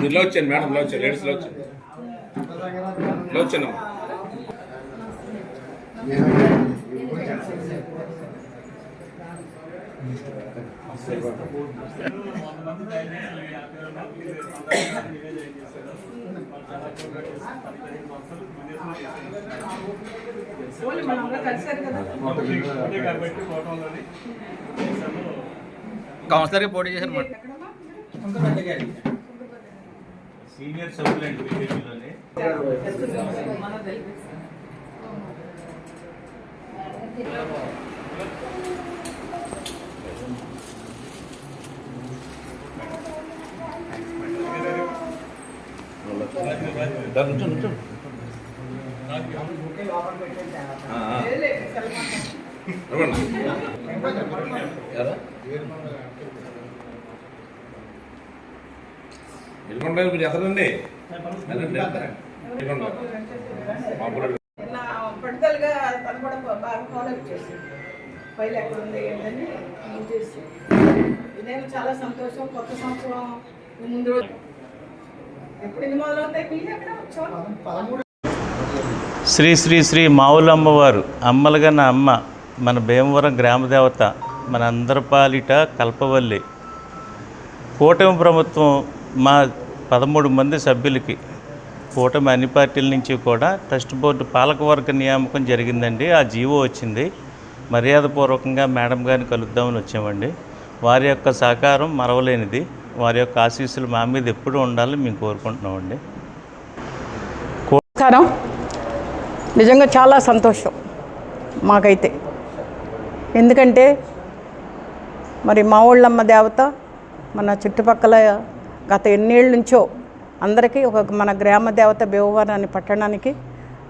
మీరు వచ్చాను మేడం లో వచ్చాను లేడీస్లో వచ్చాను లో వచ్చాను కౌన్సిలర్గా పోటీ చేశారు సీనియర్ సభ్యులండి బీజేపీలోనే నుంచో ఎదుగుండ మీరు ఎదరండి ఎదండి ఎదుగుండ మామూలు నా పట్టుదలగా తను కూడా బాగా ఫాలో అప్ చేసింది. ఫైల్ ఎక్కడ ఉంది ఏంటని ఫోన్ చేసి. ఇదేమో చాలా సంతోషం కొత్త సంవత్సరం ముందు రోజు. ఎప్పుడు ఇది మొదలవుతాయి? మీరు ఎక్కడ వచ్చావు శ్రీ శ్రీ శ్రీ మావులమ్మవారు అమ్మలుగన్న అమ్మ మన భీమవరం గ్రామదేవత మన అందరిపాలిట కల్పవల్లి. కూటమి ప్రభుత్వం మా పదమూడు మంది సభ్యులకి కూటమి అన్ని పార్టీల నుంచి కూడా ట్రస్ట్ బోర్డు పాలకవర్గ నియామకం జరిగిందండి. ఆ జీవో వచ్చింది. మర్యాదపూర్వకంగా మేడం గారిని కలుద్దామని వచ్చామండి. వారి యొక్క సహకారం మరవలేనిది. వారి యొక్క ఆశీస్సులు మా మీద ఎప్పుడూ ఉండాలని మేము కోరుకుంటున్నామండి. నమస్కారం. నిజంగా చాలా సంతోషం మాకైతే. ఎందుకంటే మరి మా ఊళ్ళమ్మ దేవత మన చుట్టుపక్కల గత ఎన్నేళ్ళ నుంచో అందరికీ ఒక మన గ్రామ దేవత భీమవరాన్ని పట్టణానికి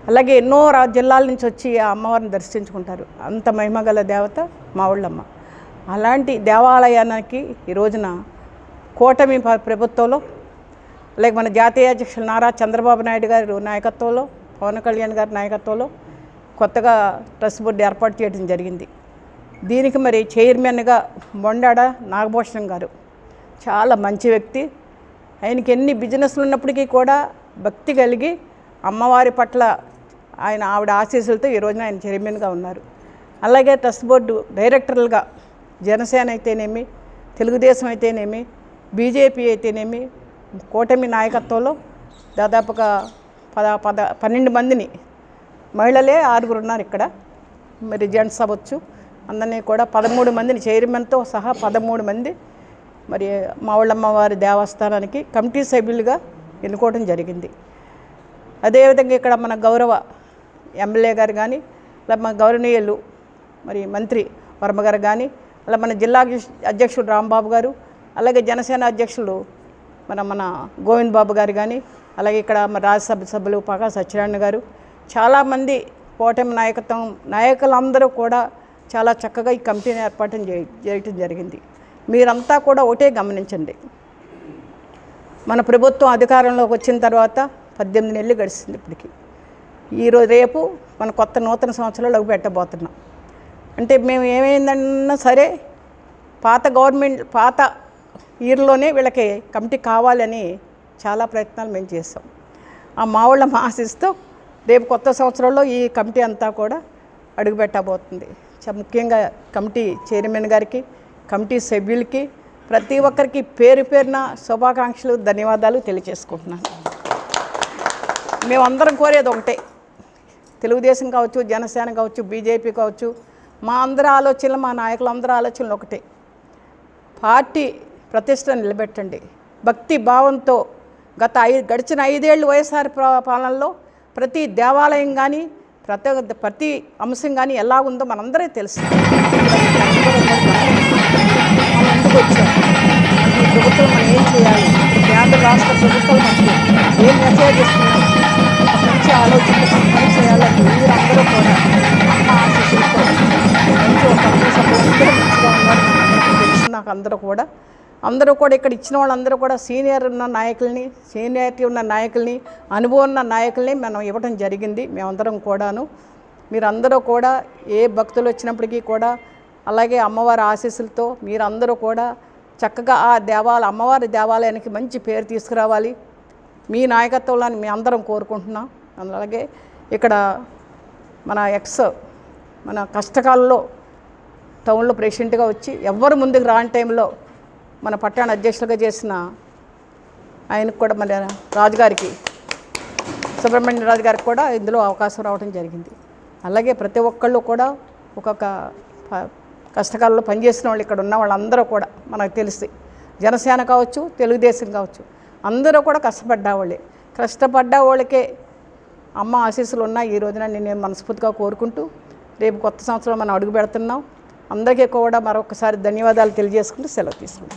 అలాగే ఎన్నో రా జిల్లాల నుంచి వచ్చి ఆ అమ్మవారిని దర్శించుకుంటారు. అంత మహిమగల దేవత మా ఊళ్ళమ్మ. అలాంటి దేవాలయానికి ఈ రోజున కూటమి ప- ప్రభుత్వంలో అలాగే మన జాతీయ అధ్యక్షులు నారా చంద్రబాబు నాయుడు గారి నాయకత్వంలో పవన్ కళ్యాణ్ గారి నాయకత్వంలో కొత్తగా ట్రస్ట్ బోర్డు ఏర్పాటు చేయడం జరిగింది. దీనికి మరి చైర్మన్గా బొండాడ నాగభూషణం గారు. చాలా మంచి వ్యక్తి. ఆయనకి ఎన్ని బిజినెస్లు ఉన్నప్పటికీ కూడా భక్తి కలిగి అమ్మవారి పట్ల ఆయన ఆవిడ ఆశీస్సులతో ఈ రోజున ఆయన చైర్మన్గా ఉన్నారు. అలాగే ట్రస్ట్ బోర్డు డైరెక్టర్లుగా జనసేన అయితేనేమి తెలుగుదేశం అయితేనేమి బీజేపీ అయితేనేమి కూటమి నాయకత్వంలో దాదాపుగా పద పద పన్నెండు మందిని మహిళలే ఆరుగురు ఉన్నారు ఇక్కడ. మరి జెంట్స్ అవ్వచ్చు. అందరినీ కూడా పదమూడు మందిని చైర్మన్తో సహా పదమూడు మంది మరి మావుళ్ళమ్మవారి దేవస్థానానికి కమిటీ సభ్యులుగా ఎన్నుకోవడం జరిగింది. అదేవిధంగా ఇక్కడ మన గౌరవ ఎమ్మెల్యే గారు కానీ అలా మన గౌరవనీయులు మరి మంత్రి వర్మ గారు కానీ అలా మన జిల్లా అధ్యక్షుడు రాంబాబు గారు అలాగే జనసేన అధ్యక్షులు మన మన గోవింద్ బాబు గారు కానీ అలాగే ఇక్కడ మన రాజ్యసభ సభ్యులు పగా సత్యనారాయణ గారు చాలామంది కూటమి నాయకత్వం నాయకులందరూ కూడా చాలా చక్కగా ఈ కమిటీని ఏర్పాటు చేయ- చేయటం జరిగింది. మీరంతా కూడా ఒకటే గమనించండి. మన ప్రభుత్వం అధికారంలోకి వచ్చిన తర్వాత పద్దెనిమిది నెలలు గడిచింది ఇప్పటికి. ఈరోజు రేపు మన కొత్త నూతన సంవత్సరంలోకి పెట్టబోతున్నాం. అంటే మేము ఏమైందన్నా సరే పాత గవర్నమెంట్ పాత ఇయర్లోనే వీళ్ళకి కమిటీ కావాలని చాలా ప్రయత్నాలు మేము చేస్తాం ఆ మావుళ్ళ ఆశిస్తూ రేపు కొత్త సంవత్సరంలో ఈ కమిటీ అంతా కూడా అడుగుపెట్టబోతుంది. చ- ముఖ్యంగా కమిటీ చైర్మన్ గారికి కమిటీ సభ్యులకి ప్రతి ఒక్కరికి పేరు పేరున శుభాకాంక్షలు ధన్యవాదాలు తెలియజేసుకుంటున్నాను. మేమందరం కోరేది ఒకటే. తెలుగుదేశం కావచ్చు జనసేన కావచ్చు బీజేపీ కావచ్చు మా అందరి ఆలోచనలు మా నాయకుల అందరి ఆలోచనలు ఒకటే. పార్టీ ప్రతిష్ట నిలబెట్టండి. భక్తి భావంతో గత ఐదు గడిచిన ఐదేళ్ళు వైఎస్ఆర్ పాలనలో ప్రతి దేవాలయం కానీ ప్రతి ప్రతి అంశం కానీ ఎలా ఉందో మనందరికీ తెలుసు. మనం ఎందుకు వచ్చాం ఈ ప్రభుత్వం మనం ఏం చేయాలి కేంద్ర రాష్ట్ర ప్రభుత్వం మనకి ఏం మెసేజ్ ఇస్తున్నాం మంచి ఆలోచన పని చేయాలని మీరందరూ కూడా అమ్మ ఆశీస్సులతో మంచి ఒక అమ్మ మంచిగా ఉన్నారు మనందరికీ తెలుసు నాకు అందరూ కూడా అందరూ కూడా ఇక్కడ ఇచ్చిన వాళ్ళందరూ కూడా సీనియర్ ఉన్న నాయకుల్ని సీనియారిటీ ఉన్న నాయకుల్ని అనుభవం ఉన్న నాయకుల్ని మనం ఇవ్వడం జరిగింది. మేమందరం కూడాను. మీరందరూ కూడా ఏ భక్తులు వచ్చినప్పటికీ కూడా అలాగే అమ్మవారి ఆశీస్సులతో మీరందరూ కూడా చక్కగా ఆ దేవాల అమ్మవారి దేవాలయానికి మంచి పేరు తీసుకురావాలి. మీ నాయకత్వంలో మీ అందరం కోరుకుంటున్నాం. అలాగే ఇక్కడ మన ఎక్స్ మన కష్టకాలంలో టౌన్లో ప్రెసిడెంట్గా వచ్చి ఎవ్వరు ముందుకు రాని టైంలో మన పట్టణ అధ్యక్షులుగా చేసిన ఆయనకు కూడా మన రాజుగారికి సుబ్రహ్మణ్య రాజు గారికి కూడా ఇందులో అవకాశం రావడం జరిగింది. అలాగే ప్రతి ఒక్కళ్ళు కూడా ఒక్కొక్క ప- కష్టకాలంలో పనిచేసిన వాళ్ళు ఇక్కడ ఉన్న వాళ్ళందరూ కూడా మనకు తెలిసి జనసేన కావచ్చు తెలుగుదేశం కావచ్చు అందరూ కూడా కష్టపడ్డా వాళ్ళే. కష్టపడ్డ వాళ్ళకే అమ్మ ఆశీస్సులు ఉన్నాయి. ఈ రోజున నేను మనస్ఫూర్తిగా కోరుకుంటూ రేపు కొత్త సంవత్సరం మనం అడుగు పెడుతున్నాం. అందరికీ కూడా మరొకసారి ధన్యవాదాలు తెలియజేసుకుంటూ సెలవు తీసుకుంటాం